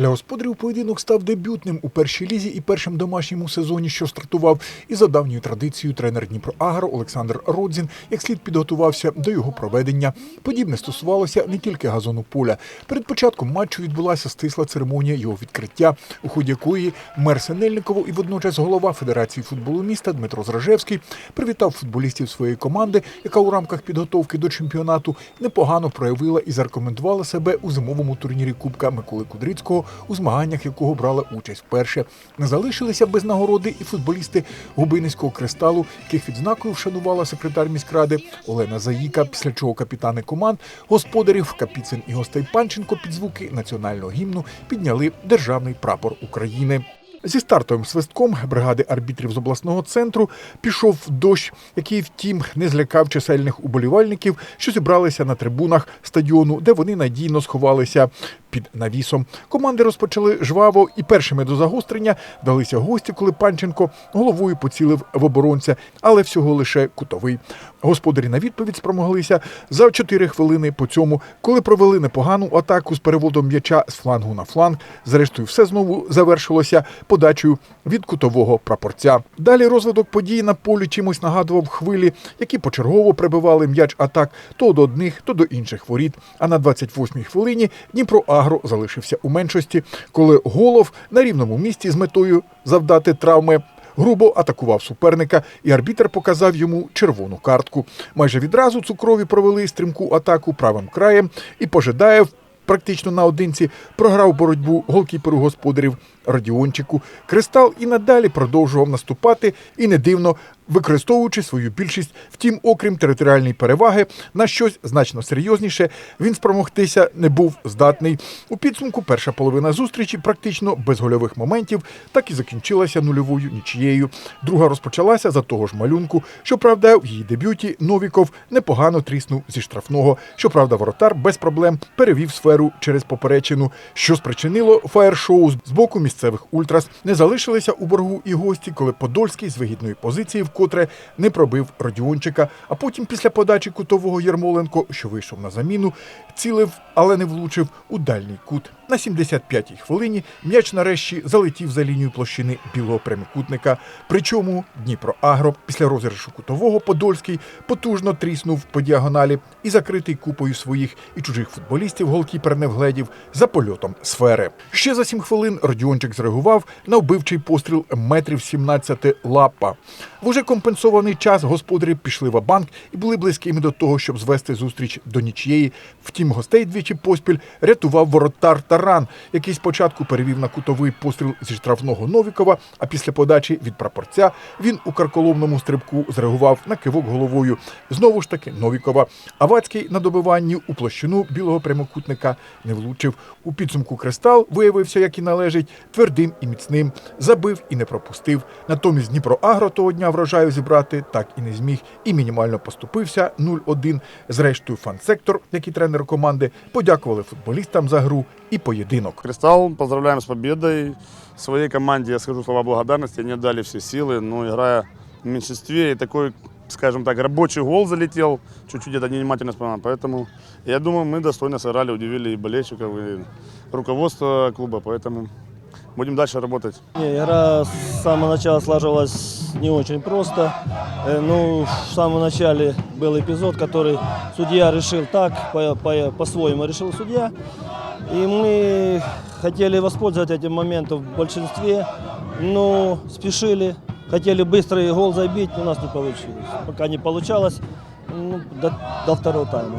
Для господарів поєдинок став дебютним у першій лізі і першим домашньому сезоні, що стартував. І за давньою традицією тренер Дніпроагро Олександр Родзін як слід підготувався до його проведення. Подібне стосувалося не тільки газону поля. Перед початком матчу відбулася стисла церемонія його відкриття, у ході якої мер Синельниково і водночас голова Федерації футболу міста Дмитро Зражевський привітав футболістів своєї команди, яка у рамках підготовки до чемпіонату непогано проявила і зарекомендувала себе у зимовому турнірі Кубка Миколи Кудрицького, у змаганнях якого брала участь вперше. Не залишилися без нагороди і футболісти Губинського кристалу, яких відзнакою вшанувала секретар міськради Олена Заїка, після чого капітани команд, господарів Капіцин і гостей Панченко під звуки національного гімну підняли державний прапор України. Зі стартовим свистком бригади арбітрів з обласного центру пішов дощ, який, втім, не злякав чисельних уболівальників, що зібралися на трибунах стадіону, де вони надійно сховалися під навісом. Команди розпочали жваво і першими до загострення далися гості, коли Панченко головою поцілив в оборонця, але всього лише кутовий. Господарі на відповідь спромоглися за 4 хвилини по цьому, коли провели непогану атаку з переводом м'яча з флангу на фланг. Зрештою, все знову завершилося подачею від кутового прапорця. Далі розвиток подій на полі чимось нагадував хвилі, які почергово прибивали м'яч атак то до одних, то до інших воріт. А на 28-й хвилині Дніпро Агро залишився у меншості, коли голов на рівному місці з метою завдати травми. Грубо атакував суперника, і арбітер показав йому червону картку. Майже відразу цукрові провели стрімку атаку правим краєм, і Пожидаєв практично наодинці програв боротьбу голкіперу господарів Радіончику. Кристал і надалі продовжував наступати, і не дивно використовуючи свою більшість. Втім, окрім територіальної переваги, на щось значно серйозніше він спромогтися не був здатний. У підсумку перша половина зустрічі практично без гольових моментів так і закінчилася нульовою нічією. Друга розпочалася за того ж малюнку. Щоправда, в її дебюті Новіков непогано тріснув зі штрафного. Щоправда, воротар без проблем перевів сферу через поперечину, що спричинило фаєр-шоу з боку місцевих ультрас. Не залишилися у боргу і гості, коли Подольський з вигідної позиції вкотре не пробив Родіончика. А потім, після подачі кутового Єрмоленко, що вийшов на заміну, цілив, але не влучив у дальній кут. На 75-й хвилині м'яч нарешті залетів за лінію площини білого прямокутника. Причому Дніпро Агро після розіграшу кутового Подольський потужно тріснув по діагоналі і закритий купою своїх і чужих футболістів голкіпер вгледів за польотом сфери. Ще за 7 хвилин Родіончик зреагував на вбивчий постріл метрів 17 лапа. В уже компенсований час господарі пішли в банк і були близькими до того, щоб звести зустріч до нічієї. Втім, гостей двічі поспіль рятував воротар Таран, який спочатку перевів на кутовий постріл зі штрафного Новікова, а після подачі від прапорця він у карколомному стрибку зреагував на кивок головою. Знову ж таки Новікова. Авацький на добиванні у площину білого прямокутника не влучив. У підсумку кристал виявився, як і належить, твердим і міцним. Забив і не пропустив. Натомість Дніпро Агро того дня врожаю зібрати так і не зміг, і мінімально поступився 0-1. Зрештою, фан-сектор, як і тренер команди, подякували футболістам за гру і поєдинок. Кристалл, поздравляем с победой. Своей команде я скажу слова благодарности. Они отдали все силы, но играя в меньшинстве, и такой, скажем так, рабочий гол залетел, чуть-чуть это невнимательно исполнял. Поэтому я думаю, мы достойно сыграли, удивили и болельщиков, и руководство клуба. Поэтому будем дальше работать. Не, игра с самого начала сложилась не очень просто. Э, Ну, в самом начале был эпизод, который судья решил так, по- по- по-своему решил судья. И мы хотели воспользоваться этим моментом в большинстве, но спешили. Хотели быстрый гол забить, но у нас не получилось. Пока не получалось ну, до, до второго тайма.